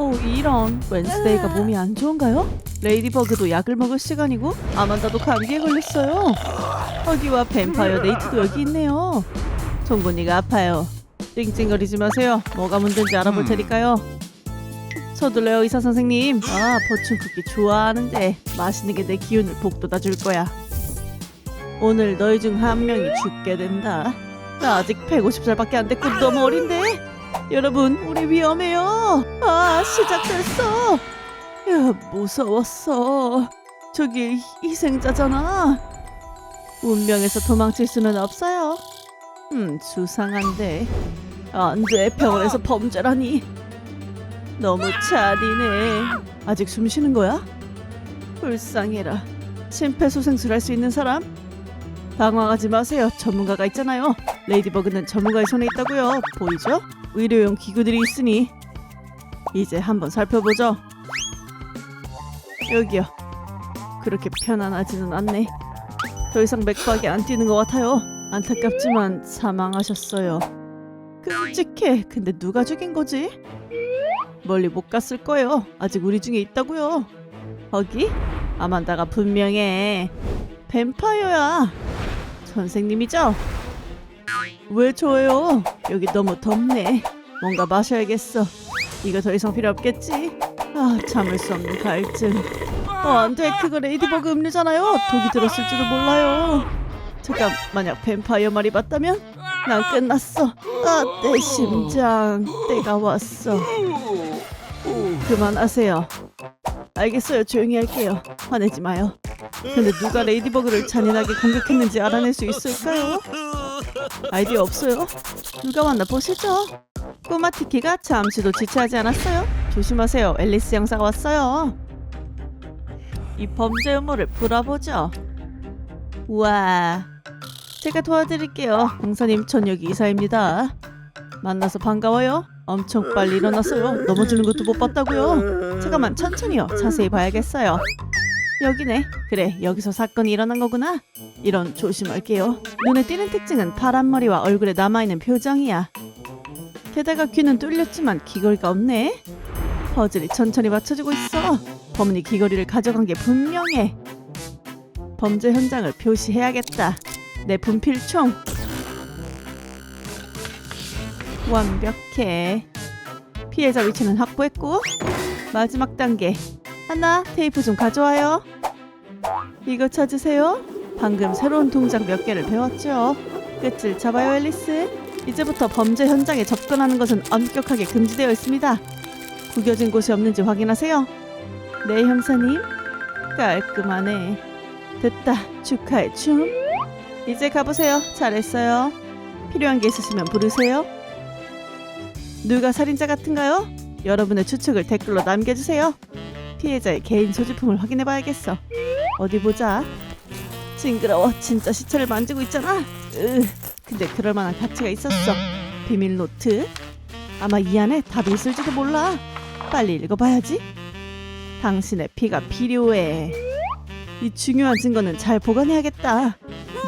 어 이런 웬스데이가 몸이 안 좋은가요? 레이디버그도 약을 먹을 시간이고 아만다도 감기에 걸렸어요. 허기와 뱀파이어 네이트도 여기 있네요. 송곳니가 아파요. 찡찡거리지 마세요. 뭐가 문제인지 알아볼 테니까요. 서둘러요 의사 선생님. 아 보충 쿠키 좋아하는데 맛있는 게 내 기운을 북돋아 줄 거야. 오늘 너희 중 한 명이 죽게 된다. 나 아직 150살밖에 안 됐고 너무 어린데. 여러분 우리 위험해요. 아 시작됐어. 야 무서웠어. 저기 희생자잖아. 운명에서 도망칠 수는 없어요. 음 수상한데. 안 돼 병원에서 범죄라니. 너무 잔인해. 아직 숨 쉬는 거야? 불쌍해라. 심폐소생술 할 수 있는 사람? 당황하지 마세요. 전문가가 있잖아요. 레이디버그는 전문가의 손에 있다고요. 보이죠? 의료용 기구들이 있으니 이제 한번 살펴보죠. 여기요. 그렇게 편안하지는 않네. 더 이상 맥박이 안 뛰는 것 같아요. 안타깝지만 사망하셨어요. 끔찍해. 근데 누가 죽인 거지? 멀리 못 갔을 거예요. 아직 우리 중에 있다고요. 거기? 아만다가 분명해. 뱀파이어야. 선생님이죠? 왜 저예요? 여기 너무 덥네. 뭔가 마셔야겠어. 이거 더 이상 필요 없겠지? 아, 참을 수 없는 갈증. 어, 안 돼. 그거 레이디버그 음료잖아요. 독이 들었을 줄도 몰라요. 잠깐, 만약 뱀파이어 말이 맞다면? 난 끝났어. 아, 내 심장. 때가 왔어. 그만하세요. 알겠어요. 조용히 할게요. 화내지 마요. 근데 누가 레이디버그를 잔인하게 공격했는지 알아낼 수 있을까요? 아이디어 없어요? 누가 왔나 보시죠. 꼬마 티키가 잠시도 지체하지 않았어요. 조심하세요. 앨리스 형사가 왔어요. 이 범죄 음모를 풀어보죠. 우와. 제가 도와드릴게요. 형사님, 전 여기 이사입니다. 만나서 반가워요. 엄청 빨리 일어났어요. 넘어지는 것도 못 봤다고요. 잠깐만, 천천히요. 자세히 봐야겠어요. 여기네. 그래, 여기서 사건이 일어난 거구나. 이런 조심할게요. 눈에 띄는 특징은 파란 머리와 얼굴에 남아있는 표정이야. 게다가 귀는 뚫렸지만 귀걸이가 없네. 퍼즐이 천천히 맞춰지고 있어. 범인이 귀걸이를 가져간 게 분명해. 범죄 현장을 표시해야겠다. 내 분필총. 완벽해. 피해자 위치는 확보했고 마지막 단계. 하나 테이프 좀 가져와요. 이거 찾으세요. 방금 새로운 동작 몇 개를 배웠죠. 끝을 잡아요, 앨리스. 이제부터 범죄 현장에 접근하는 것은 엄격하게 금지되어 있습니다. 구겨진 곳이 없는지 확인하세요. 네, 형사님. 깔끔하네. 됐다. 축하의 춤. 이제 가보세요. 잘했어요. 필요한 게 있으시면 부르세요. 누가 살인자 같은가요? 여러분의 추측을 댓글로 남겨주세요. 피해자의 개인 소지품을 확인해봐야겠어. 어디 보자. 징그러워. 진짜 시체를 만지고 있잖아. 으, 근데 그럴 만한 가치가 있었어. 비밀 노트. 아마 이 안에 답이 있을지도 몰라. 빨리 읽어봐야지. 당신의 피가 필요해. 이 중요한 증거는 잘 보관해야겠다.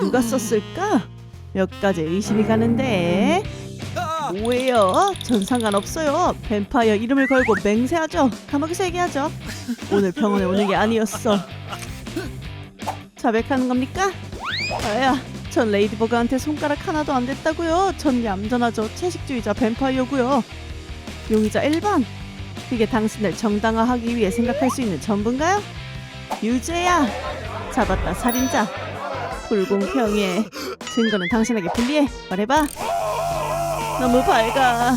누가 썼을까? 몇 가지 의심이 가는데. 뭐예요? 전 상관없어요. 뱀파이어 이름을 걸고 맹세하죠. 감옥에서 얘기하죠. 오늘 병원에 오는 게 아니었어. 자백하는 겁니까? 아야, 전 레이디버그한테 손가락 하나도 안 됐다고요. 전 얌전하죠. 채식주의자 뱀파이어고요. 용의자 1번. 그게 당신을 정당화하기 위해 생각할 수 있는 전부인가요? 유죄야. 잡았다 살인자. 불공평해. 증거는 당신에게 불리해. 말해봐. 너무 밝아.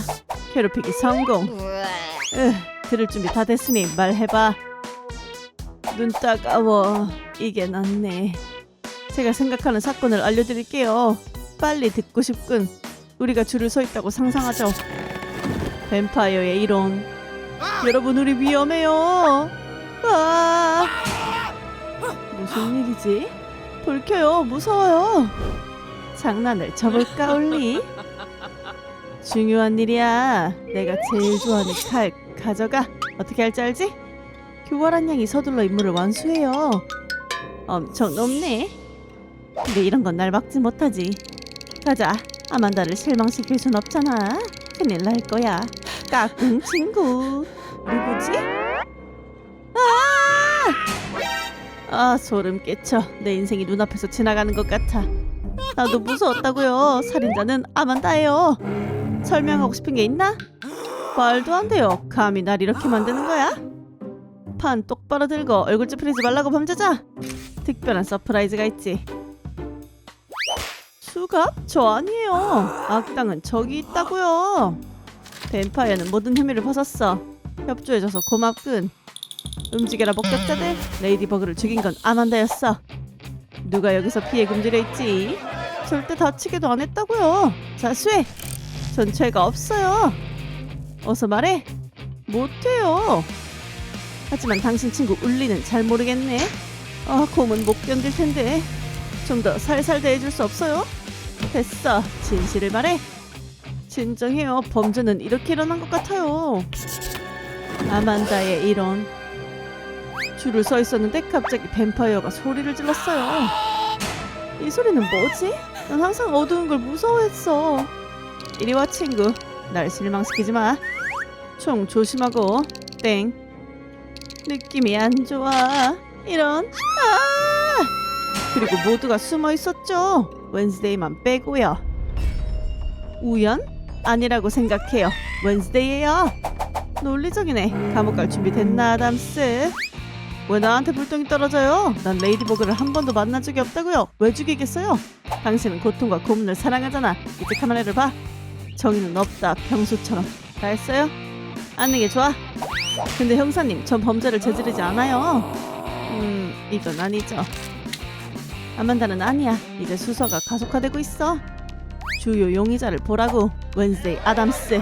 괴롭히기 성공. 으, 들을 준비 다 됐으니 말해봐. 눈 따가워. 이게 낫네. 제가 생각하는 사건을 알려드릴게요. 빨리 듣고 싶군. 우리가 줄을 서 있다고 상상하죠. 뱀파이어의 이론. 여러분 우리 위험해요. 아. 무슨 일이지? 불 켜요. 무서워요. 장난을 쳐볼까 올리? 중요한 일이야. 내가 제일 좋아하는 칼 가져가. 어떻게 할지 알지? 교활한 양이 서둘러 임무를 완수해요. 엄청 높네. 근데 이런 건 날 막지 못하지. 가자. 아만다를 실망시킬 순 없잖아. 큰일 날 거야. 까꿍 친구. 누구지? 아! 아 소름 끼쳐. 내 인생이 눈앞에서 지나가는 것 같아. 나도 무서웠다고요. 살인자는 아만다예요. 설명하고 싶은 게 있나? 말도 안 돼요. 감히 날 이렇게 만드는 거야? 판 똑바로 들고 얼굴 찌푸리지 말라고 범죄자. 특별한 서프라이즈가 있지. 수갑? 저 아니에요. 악당은 저기 있다고요. 뱀파이어는 모든 혐의를 벗었어. 협조해줘서 고맙군. 움직여라 목격자들. 레이디 버그를 죽인 건 아만다였어. 누가 여기서 피해 금지려 있지? 절대 다치기도 안 했다고요. 자 수혜 전 죄가 없어요. 어서 말해. 못해요. 하지만 당신 친구 울리는 잘 모르겠네. 아 곰은 못 견딜 텐데. 좀 더 살살 대해줄 수 없어요? 됐어. 진실을 말해. 진정해요. 범죄는 이렇게 일어난 것 같아요. 아만다의 이론. 줄을 서 있었는데 갑자기 뱀파이어가 소리를 질렀어요. 이 소리는 뭐지? 난 항상 어두운 걸 무서워했어. 이리 와 친구. 날 실망시키지 마. 총 조심하고. 땡. 느낌이 안 좋아. 이런. 아! 그리고 모두가 숨어 있었죠. 웬스데이만 빼고요. 우연? 아니라고 생각해요. 웬스데이예요. 논리적이네. 감옥 갈 준비 됐나, 아담스? 왜 나한테 불똥이 떨어져요? 난 레이디버그를 한 번도 만난 적이 없다고요. 왜 죽이겠어요? 당신은 고통과 고문을 사랑하잖아. 이제 카메라를 봐. 정의는 없다. 평소처럼. 다 했어요? 안는 게 좋아. 근데 형사님, 전 범죄를 저지르지 않아요. 음, 이건 아니죠. 아만다는 아니야. 이제 수사가 가속화되고 있어. 주요 용의자를 보라고. 웬스데이 아담스.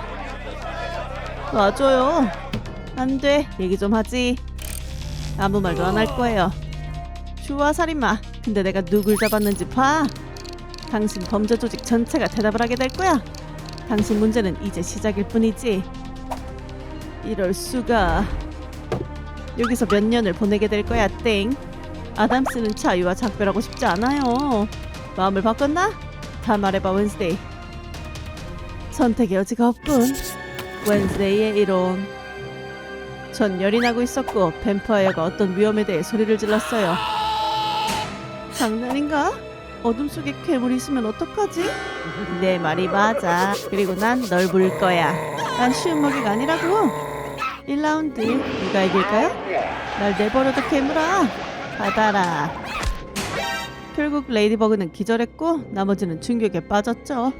놔줘요. 안 돼. 얘기 좀 하지. 아무 말도 안 할 거예요. 좋아 살인마. 근데 내가 누굴 잡았는지 봐. 당신 범죄 조직 전체가 대답을 하게 될 거야. 당신 문제는 이제 시작일 뿐이지. 이럴 수가. 여기서 몇 년을 보내게 될 거야, 땡. 아담스는 자유와 작별하고 싶지 않아요. 마음을 바꿨나? 다 말해봐, 웬스데이. 선택의 여지가 없군. 웬스데이의 이론. 전 열이 나고 있었고 뱀파이어가 어떤 위험에 대해 소리를 질렀어요. 장난인가? 어둠 속에 괴물이 있으면 어떡하지? 내 말이 맞아. 그리고 난 널 물 거야. 난 쉬운 먹이가 아니라고. 1라운드 누가 이길까요? 날 내버려둬 괴물아. 받아라. 결국 레이디버그는 기절했고 나머지는 충격에 빠졌죠.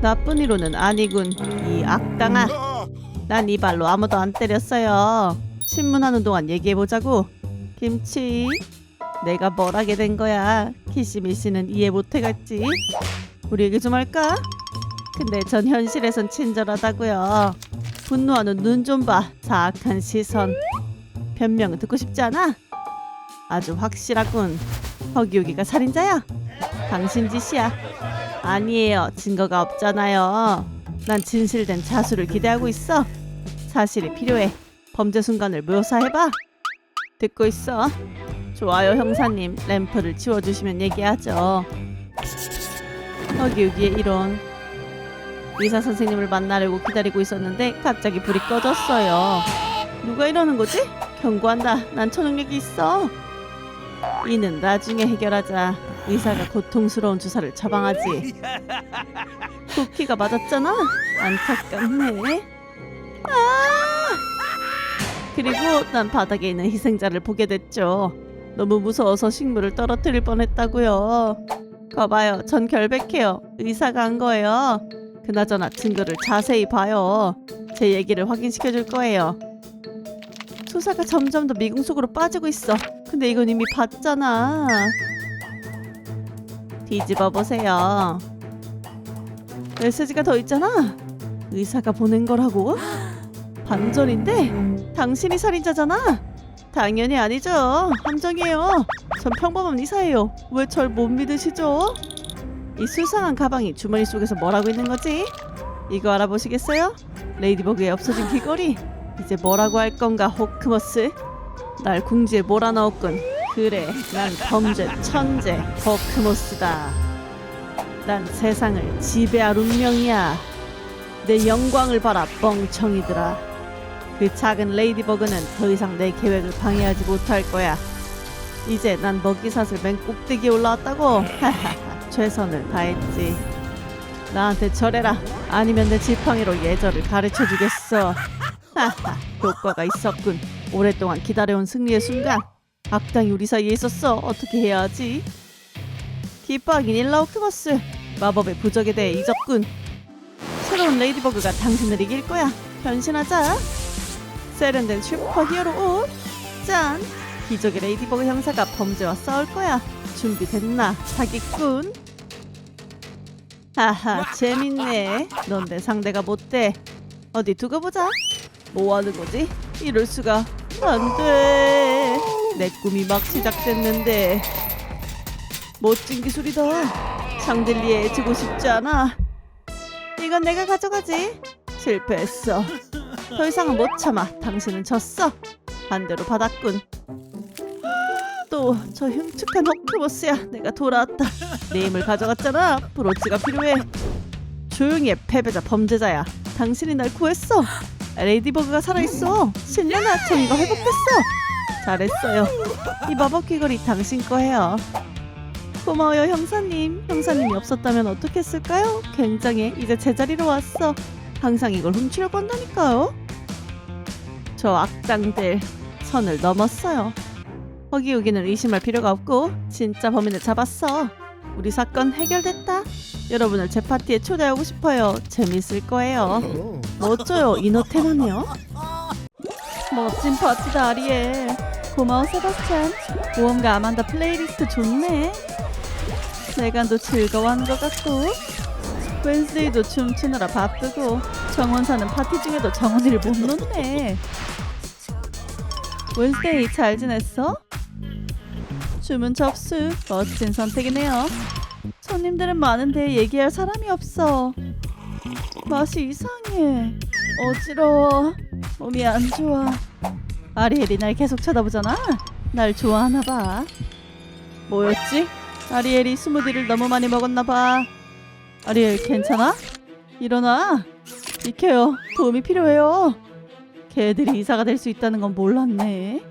나쁜 이로는 아니군. 이 악당아. 난 이 발로 아무도 안 때렸어요. 신문하는 동안 얘기해보자고. 김치, 내가 뭘 하게 된 거야. 키시미 씨는 이해 못 해갔지. 우리 얘기 좀 할까? 근데 전 현실에선 친절하다고요. 분노하는 눈 좀 봐. 사악한 시선. 변명은 듣고 싶지 않아? 아주 확실하군. 허기호기가 살인자야? 당신 짓이야. 아니에요. 증거가 없잖아요. 난 진실된 자수를 기대하고 있어. 사실이 필요해. 범죄 순간을 묘사해봐. 듣고 있어. 좋아요, 형사님. 램프를 치워주시면 얘기하죠. 허기우기의 이론. 의사 선생님을 만나려고 기다리고 있었는데 갑자기 불이 꺼졌어요. 누가 이러는 거지? 경고한다. 난 초능력이 있어. 이는 나중에 해결하자. 의사가 고통스러운 주사를 처방하지. 쿠키가 맞았잖아. 안타깝네. 아! 그리고 난 바닥에 있는 희생자를 보게 됐죠. 너무 무서워서 식물을 떨어뜨릴 뻔했다고요. 거봐요, 전 결백해요. 의사가 한 거예요. 그나저나 증거를 자세히 봐요. 제 얘기를 확인시켜 줄 거예요. 수사가 점점 더 미궁 속으로 빠지고 있어. 근데 이건 이미 봤잖아. 뒤집어 보세요. 메시지가 더 있잖아. 의사가 보낸 거라고? 반전인데? 당신이 살인자잖아. 당연히 아니죠. 함정이에요. 전 평범한 의사예요. 왜 절 못 믿으시죠? 이 수상한 가방이 주머니 속에서 뭘 하고 있는 거지? 이거 알아보시겠어요? 레이디버그의 없어진 귀걸이. 이제 뭐라고 할 건가, 호크머스? 날 궁지에 몰아넣었군. 그래, 난 범죄 천재 호크모스다. 난 세상을 지배할 운명이야. 내 영광을 봐라, 뻥청이들아. 그 작은 레이디버그는 더 이상 내 계획을 방해하지 못할 거야. 이제 난 먹이사슬 맨 꼭대기에 올라왔다고. 최선을 다했지. 나한테 절해라. 아니면 내 지팡이로 예절을 가르쳐 주겠어. 효과가 있었군. 오랫동안 기다려온 승리의 순간. 악당이 우리 사이에 있었어. 어떻게 해야 하지? 기뻐하긴 일라오크버스. 마법의 부적에 대해 잊었군. 새로운 레이디버그가 당신을 이길 거야. 변신하자. 세련된 슈퍼 히어로 옷. 짠. 기적의 레이디버그 형사가 범죄와 싸울 거야. 준비됐나? 사기꾼. 하하, 재밌네. 넌 내 상대가 못 돼. 어디 두고 보자. 뭐 하는 거지? 이럴 수가. 안 돼. 내 꿈이 막 시작됐는데. 멋진 기술이다. 샹들리에 지고 싶지 않아. 이건 내가 가져가지. 실패했어. 더 이상은 못 참아. 당신은 졌어. 반대로 받았군. 또 저 흉측한 헉크보스야. 내가 돌아왔다. 내 힘을 가져갔잖아. 브로치가 필요해. 조용히 해, 패배자 범죄자야. 당신이 날 구했어. 레이디버그가 살아있어. 신년아, 정이가 회복됐어. 잘했어요. 이 마법 귀걸이 당신 거예요. 고마워요, 형사님. 형사님이 없었다면 어떻게 했을까요? 굉장해. 이제 제자리로 왔어. 항상 이걸 훔치려고 한다니까요. 저 악당들 선을 넘었어요. 거기 여기는 의심할 필요가 없고 진짜 범인을 잡았어. 우리 사건 해결됐다. 여러분을 제 파티에 초대하고 싶어요. 재밌을 거예요. 멋져요, 이노테는요? 멋진 파티다, 아리엘. 고마워, 세바스찬. 보험과 아만다 플레이리스트 좋네. 내간도 즐거워하는 것 같고 웬스데이도 춤추느라 바쁘고 정원사는 파티 중에도 정원이를 못 놓네. 웬스데이 잘 지냈어? 주문 접수. 멋진 선택이네요. 손님들은 많은데 얘기할 사람이 없어. 맛이 이상해. 어지러워. 몸이 안 좋아. 아리엘이 날 계속 쳐다보잖아. 날 좋아하나 봐. 뭐였지? 아리엘이 스무디를 너무 많이 먹었나 봐. 아리엘 괜찮아? 일어나. 비켜요. 도움이 필요해요. 개들이 이사가 될 수 있다는 건 몰랐네.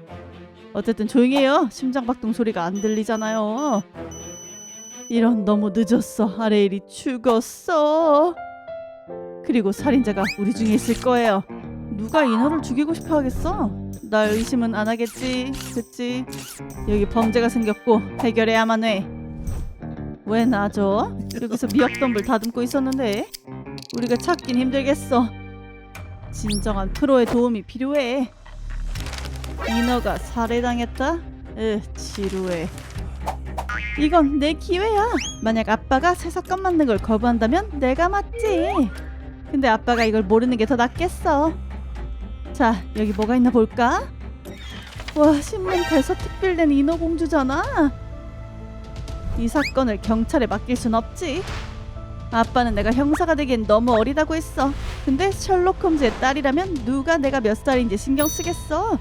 어쨌든 조용히 해요. 심장박동 소리가 안 들리잖아요. 이런 너무 늦었어. 아레일이 죽었어. 그리고 살인자가 우리 중에 있을 거예요. 누가 인어를 죽이고 싶어 하겠어? 날 의심은 안 하겠지. 그치? 여기 범죄가 생겼고 해결해야만 해. 왜 나죠? 여기서 미역덤불 다듬고 있었는데 우리가 찾긴 힘들겠어. 진정한 프로의 도움이 필요해. 인어가 살해당했다? 으, 지루해. 이건 내 기회야. 만약 아빠가 새 사건 만든 걸 거부한다면 내가 맞지. 근데 아빠가 이걸 모르는 게 더 낫겠어. 자, 여기 뭐가 있나 볼까? 와, 신문 대서 특별된 인어공주잖아. 이 사건을 경찰에 맡길 순 없지. 아빠는 내가 형사가 되기엔 너무 어리다고 했어. 근데 셜록 홈즈의 딸이라면 누가 내가 몇 살인지 신경 쓰겠어.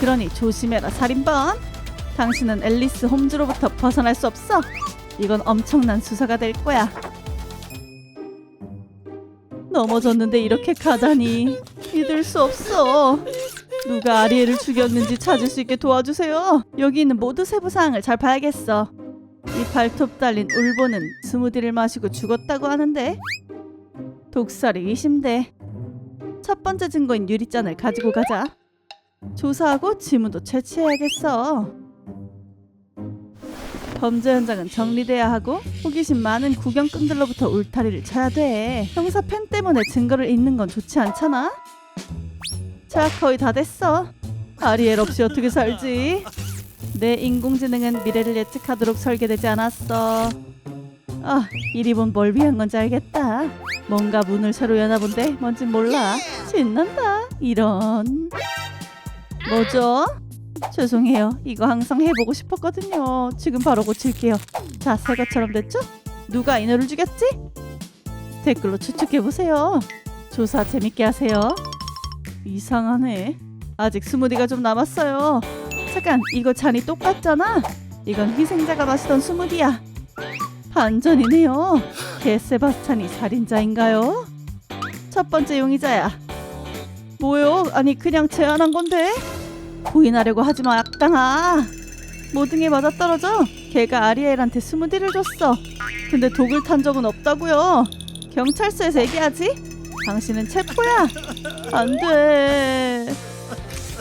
그러니 조심해라 살인범. 당신은 앨리스 홈즈로부터 벗어날 수 없어. 이건 엄청난 수사가 될 거야. 넘어졌는데 이렇게 가다니 믿을 수 없어. 누가 아리엘을 죽였는지 찾을 수 있게 도와주세요. 여기 있는 모두 세부 사항을 잘 봐야겠어. 이 발톱 달린 울보는 스무디를 마시고 죽었다고 하는데 독살이 의심돼. 첫 번째 증거인 유리잔을 가지고 가자. 조사하고 지문도 채취해야겠어. 범죄 현장은 정리돼야 하고 호기심 많은 구경꾼들로부터 울타리를 쳐야 돼. 형사 팬 때문에 증거를 잃는 건 좋지 않잖아. 자, 거의 다 됐어. 아리엘 없이 어떻게 살지? 내 인공지능은 미래를 예측하도록 설계되지 않았어. 아, 이 립은 뭘 위한 건지 알겠다. 뭔가 문을 새로 여나 본데 뭔진 몰라. 신난다. 이런. 뭐죠? 죄송해요. 이거 항상 해보고 싶었거든요. 지금 바로 고칠게요. 자, 새 것처럼 됐죠? 누가 인어를 죽였지? 댓글로 추측해보세요. 조사 재밌게 하세요. 이상하네. 아직 스무디가 좀 남았어요. 잠깐, 이거 잔이 똑같잖아. 이건 희생자가 마시던 스무디야. 반전이네요. 개 세바스찬이 살인자인가요? 첫 번째 용의자야. 뭐요? 아니 그냥 제안한 건데. 부인하려고 하지 마 악당아. 모든 게 맞아 떨어져. 걔가 아리엘한테 스무디를 줬어. 근데 독을 탄 적은 없다고요. 경찰서에서 얘기하지. 당신은 체포야. 안 돼.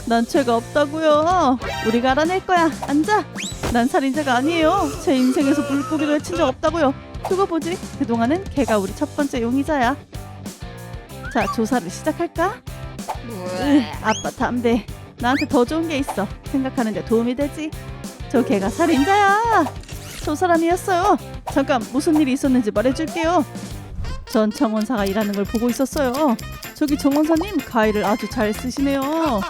난 죄가 없다고요. 우리가 알아낼 거야. 앉아. 난 살인자가 아니에요. 제 인생에서 물고기도 해친 적 없다고요. 두고 보지. 그동안은 걔가 우리 첫 번째 용의자야. 자, 조사를 시작할까? 으, 아빠 담배. 나한테 더 좋은 게 있어. 생각하는데 도움이 되지. 저 걔가 살인자야. 저 사람이었어요. 잠깐 무슨 일이 있었는지 말해줄게요. 전 정원사가 일하는 걸 보고 있었어요. 저기 정원사님 가위를 아주 잘 쓰시네요.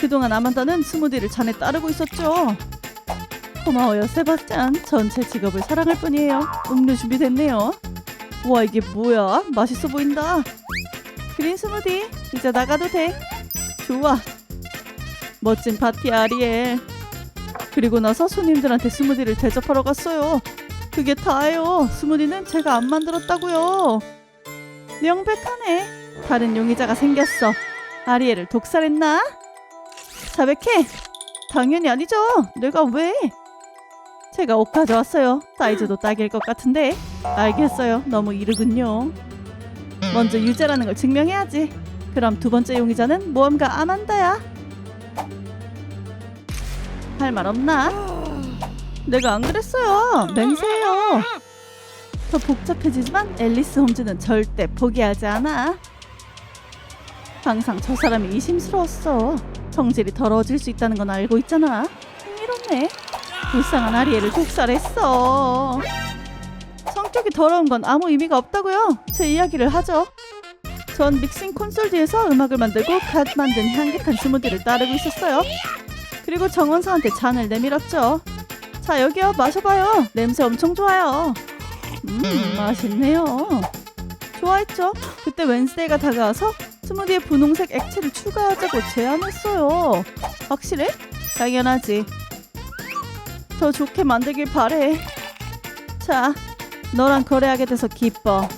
그동안 아만다는 스무디를 잔에 따르고 있었죠. 고마워요 세바스찬. 전 제 직업을 사랑할 뿐이에요. 음료 준비됐네요. 와 이게 뭐야? 맛있어 보인다. 그린 스무디 이제 나가도 돼. 좋아. 멋진 파티 아리엘. 그리고 나서 손님들한테 스무디를 대접하러 갔어요. 그게 다예요. 스무디는 제가 안 만들었다고요. 명백하네. 다른 용의자가 생겼어. 아리엘을 독살했나? 자백해. 당연히 아니죠. 내가 왜? 제가 옷 가져왔어요. 사이즈도 딱일 것 같은데. 알겠어요. 너무 이르군요. 먼저 유죄라는 걸 증명해야지. 그럼 두 번째 용의자는 모험가 아만다야. 할 말 없나? 내가 안 그랬어요. 맹세해요. 더 복잡해지지만 앨리스 홈즈는 절대 포기하지 않아. 항상 저 사람이 의심스러웠어. 성질이 더러워질 수 있다는 건 알고 있잖아. 흥미롭네. 불쌍한 아리엘을 독살했어. 성격이 더러운 건 아무 의미가 없다고요. 제 이야기를 하죠. 전 믹싱 콘솔 뒤에서 음악을 만들고 갓 만든 향긋한 스무디를 따르고 있었어요. 그리고 정원사한테 잔을 내밀었죠. 자 여기요 마셔봐요. 냄새 엄청 좋아요. 음 맛있네요. 좋아했죠. 그때 웬스데이가 다가와서 스무디에 분홍색 액체를 추가하자고 제안했어요. 확실해? 당연하지. 더 좋게 만들길 바래. 자, 너랑 거래하게 돼서 기뻐.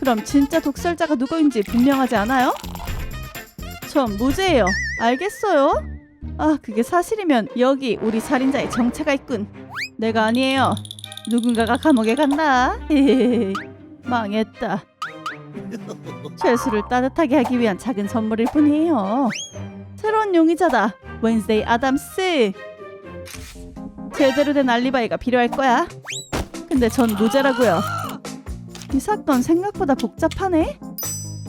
그럼 진짜 독살자가 누구인지 분명하지 않아요? 전 무죄예요. 알겠어요? 아, 그게 사실이면 여기 우리 살인자의 정체가 있군. 내가 아니에요. 누군가가 감옥에 갔나? 헤헤헤. 망했다. 죄수를 따뜻하게 하기 위한 작은 선물일 뿐이에요. 새로운 용의자다. 웬스데이 아담스. 제대로 된 알리바이가 필요할 거야. 근데 전 무죄라고요. 이 사건 생각보다 복잡하네.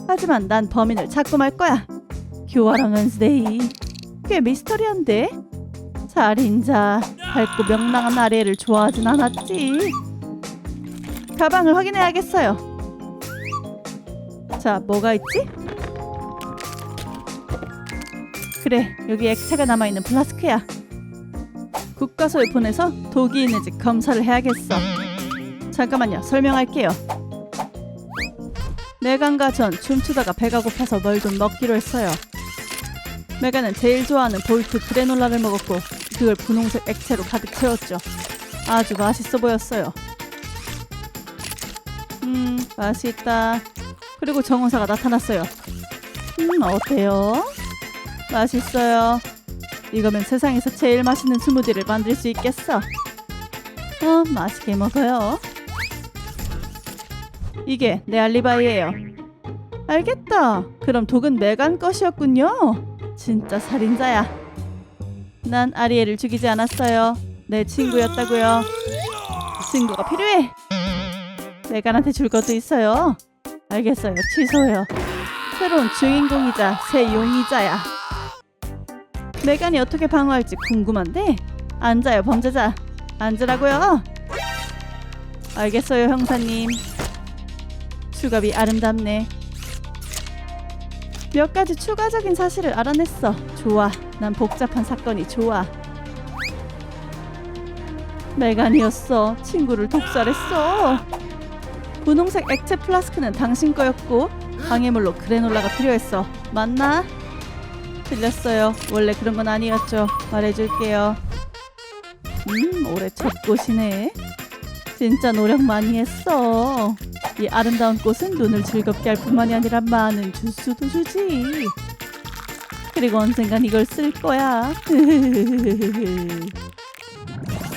하지만 난 범인을 찾고 말 거야. 교화랑 웬스데이. 꽤 미스터리한데. 살인자. 밝고 명랑한 아래를 좋아하진 않았지. 가방을 확인해야겠어요. 자, 뭐가 있지? 그래, 여기 액체가 남아있는 플라스크야. 국과소에 보내서 독이 있는지 검사를 해야겠어. 잠깐만요, 설명할게요. 메간과 전 춤추다가 배가 고파서 뭘 좀 먹기로 했어요. 메간은 제일 좋아하는 볼트 그래놀라를 먹었고 그걸 분홍색 액체로 가득 채웠죠. 아주 맛있어 보였어요. 음, 맛있다. 그리고 정원사가 나타났어요. 음, 어때요? 맛있어요. 이거면 세상에서 제일 맛있는 스무디를 만들 수 있겠어. 어, 맛있게 먹어요. 이게 내 알리바이예요. 알겠다. 그럼 독은 메간 것이었군요. 진짜 살인자야. 난 아리엘을 죽이지 않았어요. 내 친구였다고요. 친구가 필요해. 메간한테 줄 것도 있어요. 알겠어요. 취소해요. 새로운 주인공이자 새 용의자야. 메간이 어떻게 방어할지 궁금한데 앉아요 범죄자 앉으라고요 알겠어요 형사님 수갑이 아름답네 몇 가지 추가적인 사실을 알아냈어 좋아 난 복잡한 사건이 좋아 메간이었어 친구를 독살했어 분홍색 액체 플라스크는 당신 거였고 방해물로 그래놀라가 필요했어 맞나? 틀렸어요. 원래 그런 건 아니었죠. 말해줄게요. 음, 올해 첫 꽃이네. 진짜 노력 많이 했어. 이 아름다운 꽃은 눈을 즐겁게 할 뿐만이 아니라 많은 주스도 주지. 그리고 언젠간 이걸 쓸 거야.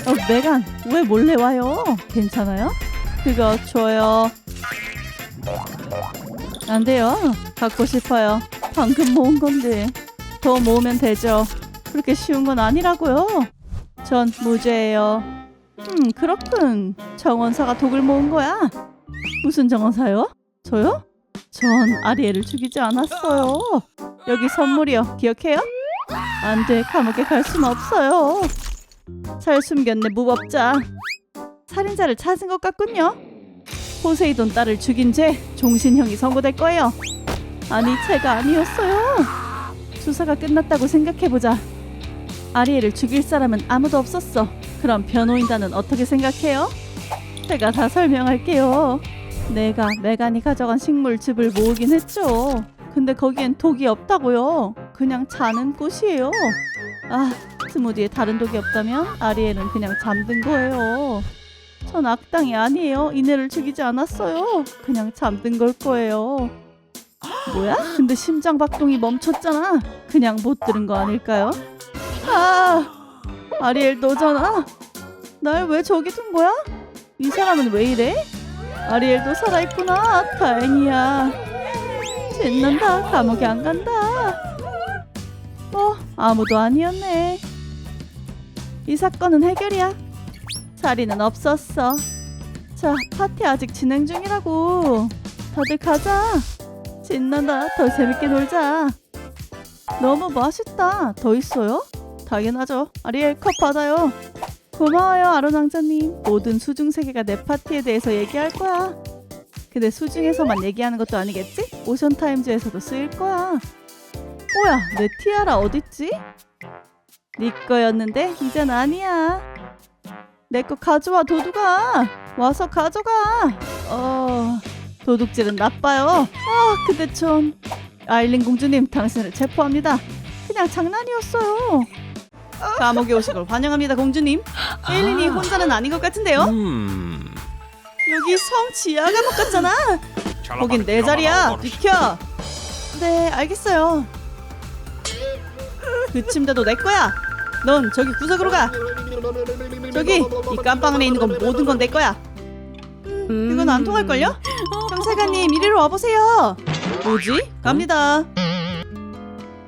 어, 메간, 왜 몰래 와요? 괜찮아요? 그거 줘요. 안 돼요. 갖고 싶어요. 방금 모은 건데. 더 모으면 되죠. 그렇게 쉬운 건 아니라고요. 전 무죄예요. 음, 그렇군. 정원사가 독을 모은 거야. 무슨 정원사요? 저요? 전 아리엘을 죽이지 않았어요. 여기 선물이요. 기억해요? 안 돼. 감옥에 갈 순 없어요. 잘 숨겼네, 무법자. 살인자를 찾은 것 같군요. 포세이돈 딸을 죽인 죄 종신형이 선고될 거예요. 아니, 제가 아니었어요. 수사가 끝났다고 생각해보자. 아리엘을 죽일 사람은 아무도 없었어. 그럼 변호인단은 어떻게 생각해요? 제가 다 설명할게요. 내가 메간이 가져간 식물즙을 모으긴 했죠. 근데 거기엔 독이 없다고요. 그냥 자는 꽃이에요. 아, 스무디에 다른 독이 없다면 아리엘은 그냥 잠든 거예요. 전 악당이 아니에요. 이내를 죽이지 않았어요. 그냥 잠든 걸 거예요. 뭐야? 근데 심장 박동이 멈췄잖아. 그냥 못 들은 거 아닐까요? 아, 아리엘 너잖아. 날 왜 저기 둔 거야? 이 사람은 왜 이래? 아리엘도 살아있구나. 다행이야. 신난다. 감옥에 안 간다. 어, 아무도 아니었네. 이 사건은 해결이야. 살인은 없었어. 자, 파티 아직 진행 중이라고. 다들 가자. 신난다. 더 재밌게 놀자. 너무 맛있다. 더 있어요? 당연하죠. 아리엘 컵 받아요. 고마워요, 아론 왕자님. 모든 수중 세계가 내 파티에 대해서 얘기할 거야. 근데 수중에서만 얘기하는 것도 아니겠지? 오션 타임즈에서도 쓰일 거야. 뭐야, 내 티아라 어딨지? 네 거였는데 이젠 아니야. 내 거 가져와 도둑아. 와서 가져가. 어, 도둑질은 나빠요. 아, 근데 좀 아일린 공주님 당신을 체포합니다. 그냥 장난이었어요. 감옥에 오신 걸 환영합니다, 공주님. 에일린이 혼자는 아닌 것 같은데요? 음. 여기 성 지하 감옥 같잖아. 거긴 내 자리야. 비켜. 네, 알겠어요. 그 침대도 내 거야. 넌 저기 구석으로 가. 저기 이 깜빵 안에 있는 건 모든 건 내 거야. 음, 이건 안 통할 걸요? 경찰관님 이리로 와 보세요. 뭐지? 갑니다.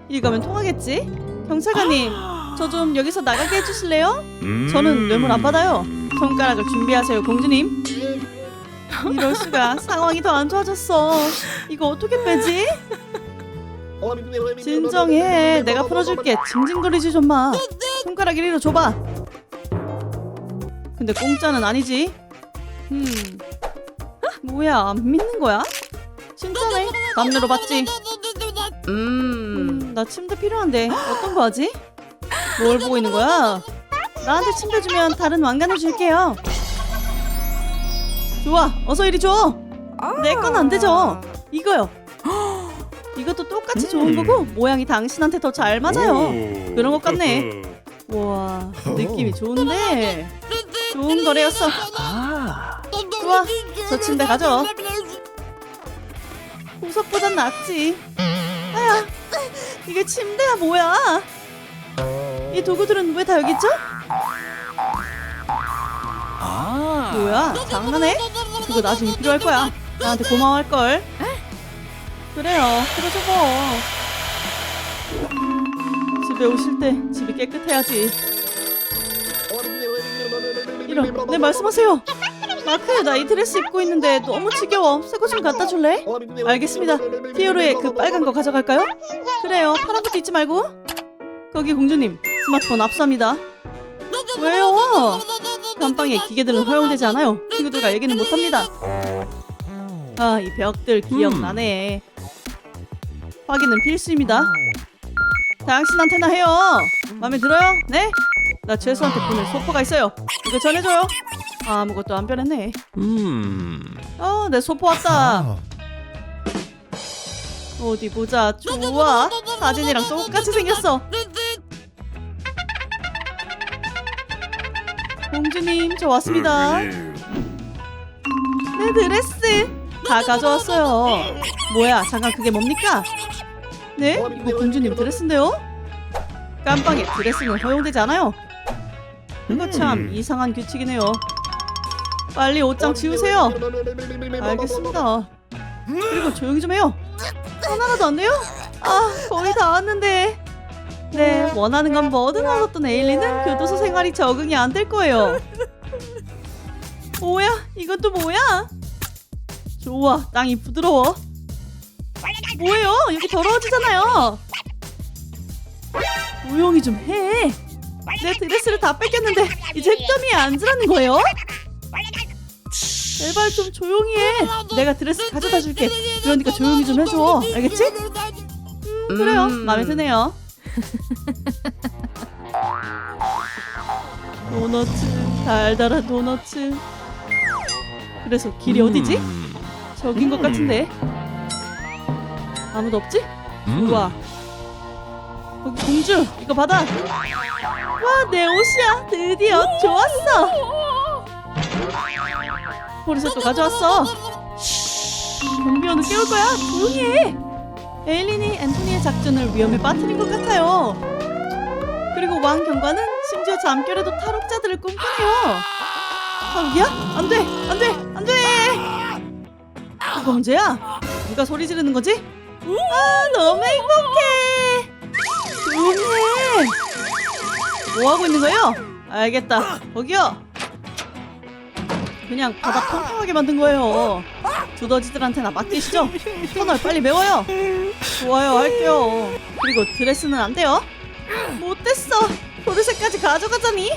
이리 가면 통하겠지? 경찰관님, 저 좀 여기서 나가게 해주실래요? 저는 뇌물 안 받아요. 손가락을 준비하세요, 공주님. 이럴 수가 상황이 더 안 좋아졌어. 이거 어떻게 빼지? 진정해. 내가 풀어줄게. 징징거리지 좀 마. 손가락 이리로 줘봐. 근데 공짜는 아니지. 음. 뭐야? 안 믿는 거야? 진짜네. 남녀로 봤지. 음, 나 침대 필요한데 어떤 거 하지? 뭘 보고 있는 거야? 나한테 침대 주면 다른 왕관을 줄게요. 좋아, 어서 이리 줘. 내 건 안 되죠. 이거요. 이것도 똑같이 좋은 거고 모양이 당신한테 더 잘 맞아요. 그런 것 같네. 와, 느낌이 좋은데 좋은 거래였어. 아. 좋아, 저 침대 가져. 보석보단 낫지. 아야, 이게 침대야 뭐야? 이 도구들은 왜 다 여기 있죠? 아. 뭐야? 장난해? 그거 나중에 필요할 거야. 나한테 고마워할 걸. 그래요. 그래줘봐. 집에 오실 때 집이 깨끗해야지. 이런, 네 말씀하세요. 마크, 나 이 드레스 입고 있는데 너무 지겨워. 새 거 좀 갖다 줄래? 알겠습니다. 피오르의 그 빨간 거 가져갈까요? 그래요. 파란 것도 잊지 말고. 거기 공주님, 스마트폰 압수합니다. 왜요? 감방에 기계들은 허용되지 않아요. 친구들과 얘기는 못합니다. 아, 이 벽들 기억나네. 확인은 필수입니다. 당신한테나 해요. 마음에 들어요? 네? 나 죄수한테 보낼 소포가 있어요. 이거 전해줘요. 아무것도 안 변했네. 음. 어, 내 소포 왔다. 어디 보자. 좋아. 사진이랑 똑같이 생겼어. 공주님, 저 왔습니다. 내 드레스 다 가져왔어요. 뭐야, 잠깐 그게 뭡니까? 네? 이거 공주님 드레스인데요? 깜빵에 드레스는 허용되지 않아요. 이거 참 이상한 규칙이네요. 빨리 옷장 지우세요. 알겠습니다. 그리고 조용히 좀 해요. 하나라도 안 돼요? 아, 거의 다 왔는데. 네, 원하는 건 뭐든 얻었던 에일리는 교도소 생활이 적응이 안 될 거예요. 뭐야? 이건 또 뭐야? 좋아, 땅이 부드러워. 뭐예요? 여기 더러워지잖아요. 조용히 좀 해. 내 드레스를 다 뺏겼는데 이제 흙더미에 앉으라는 거예요? 제발 좀 조용히 해. 내가 드레스 가져다 줄게. 그러니까 조용히 좀 해줘. 알겠지? 음, 그래요. 마음에 드네요. 도너츠, 달달한 도너츠. 그래서 길이 어디지? 음. 저긴 것 같은데. 아무도 없지? 음. 우와. 거기 공주, 이거 받아. 와, 내 옷이야. 드디어 좋았어. 포르셋도 가져왔어. 경비원을 깨울 거야. 조용히 해. 에일린이 앤토니의 작전을 위험에 빠뜨린 것 같아요. 왕 경관은 심지어 잠결에도 탈옥자들을 꿈꾸네요. 탈옥이야? 안 돼, 안 돼, 안 돼. 그거 언제야? 누가 소리 지르는 거지? 아, 너무 행복해. 조용히 해. 뭐 하고 있는 거예요? 알겠다. 거기요. 그냥 바닥 평평하게 만든 거예요. 두더지들한테나 맡기시죠. 터널 빨리 메워요. 좋아요, 할게요. 그리고 드레스는 안 돼요. 못됐어. 도르새까지 가져가자니.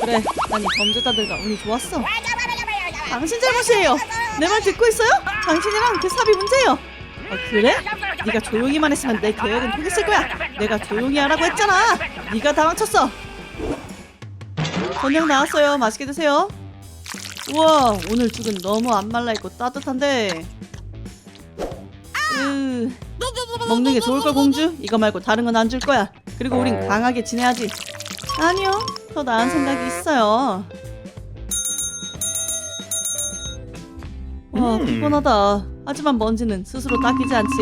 그래, 난 이 범죄자들과 운이 좋았어. 당신 잘못이에요. 내 말 듣고 있어요? 당신이랑 그 삽이 문제예요. 아, 그래? 네가 조용히만 했으면 내 계획은 통했을 거야. 내가 조용히 하라고 했잖아. 네가 다 망쳤어. 저녁 나왔어요. 맛있게 드세요. 우와, 오늘 죽은 너무 안 말라 있고 따뜻한데. 으, 먹는 게 좋을 걸 공주. 이거 말고 다른 건 안 줄 거야. 그리고 우린 강하게 지내야지. 아니요, 더 나은 생각이 있어요. 와, 음. 피곤하다. 하지만 먼지는 스스로 닦이지 않지.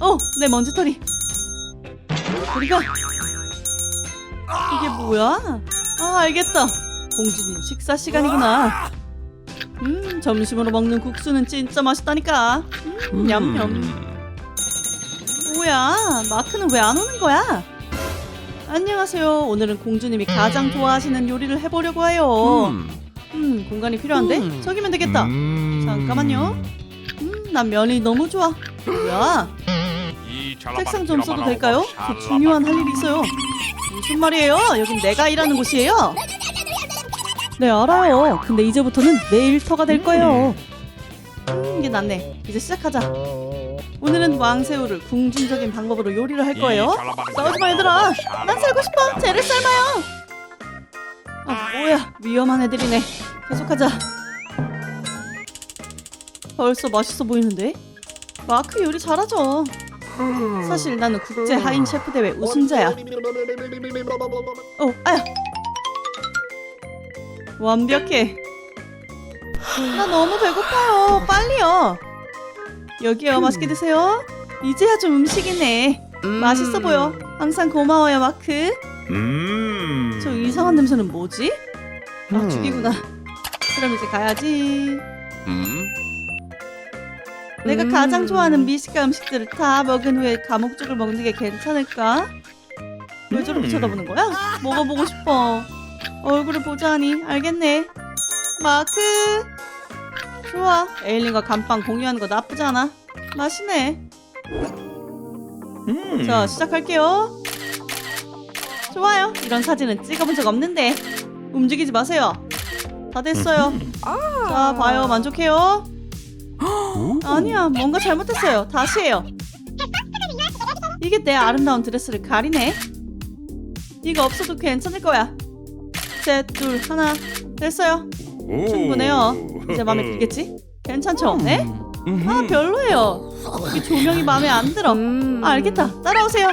어, 내 먼지털이. 우리가 이게 뭐야? 아, 알겠다. 공주님 식사 시간이구나. 음, 점심으로 먹는 국수는 진짜 맛있다니까. 음, 냠냠. 뭐야? 마크는 왜 안 오는 거야? 안녕하세요. 오늘은 공주님이 가장 좋아하시는 요리를 해보려고 해요. 음, 음. 공간이 필요한데? 음. 저기면 되겠다. 잠깐만요. 음, 난 면이 너무 좋아. 뭐야? 책상 좀 써도 될까요? 저 중요한 할 일이 있어요. 무슨 말이에요? 여긴 내가 일하는 곳이에요. 네, 알아요. 근데 이제부터는 내 일터가 될 거예요. 음, 이게 낫네. 이제 시작하자. 오늘은 왕새우를 궁중적인 방법으로 요리를 할 거예요. 싸우지 마 얘들아. 난 살고 싶어. 쟤를 삶아요. 아 뭐야 위험한 애들이네. 계속하자. 벌써 맛있어 보이는데? 마크 요리 잘하죠. 사실 나는 국제 하인 셰프 대회 우승자야. 어, 아야. 완벽해. 나 너무 배고파요. 빨리요. 여기요. 맛있게 드세요. 이제야 좀 음식이네. 맛있어 보여. 항상 고마워요, 마크. 음. 저 이상한 냄새는 뭐지? 아, 음. 죽이구나. 그럼 이제 가야지. 음. 내가 음. 가장 좋아하는 미식가 음식들을 다 먹은 후에 감옥죽을 먹는 게 괜찮을까? 왜 저렇게 음. 쳐다보는 거야? 먹어보고 싶어. 얼굴을 보자니 알겠네. 마크. 좋아. 에일린과 감빵 공유하는 거 나쁘지 않아. 맛있네. 음. 자, 시작할게요. 좋아요. 이런 사진은 찍어본 적 없는데. 움직이지 마세요. 다 됐어요. 자, 봐요. 만족해요? 오. 아니야, 뭔가 잘못했어요. 다시 해요. 이게 내 아름다운 드레스를 가리네. 이거 없어도 괜찮을 거야. 셋, 둘, 하나. 됐어요. 오. 충분해요. 이제 마음에 들겠지? 괜찮죠? 네? 음. 아, 별로예요. 이 조명이 마음에 안 들어. 아, 알겠다. 따라오세요.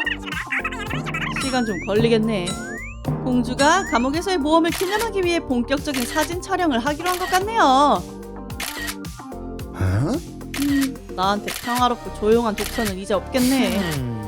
시간 좀 걸리겠네. 공주가 감옥에서의 모험을 기념하기 위해 본격적인 사진 촬영을 하기로 한 것 같네요. 음, 나한테 평화롭고 조용한 독서는 이제 없겠네.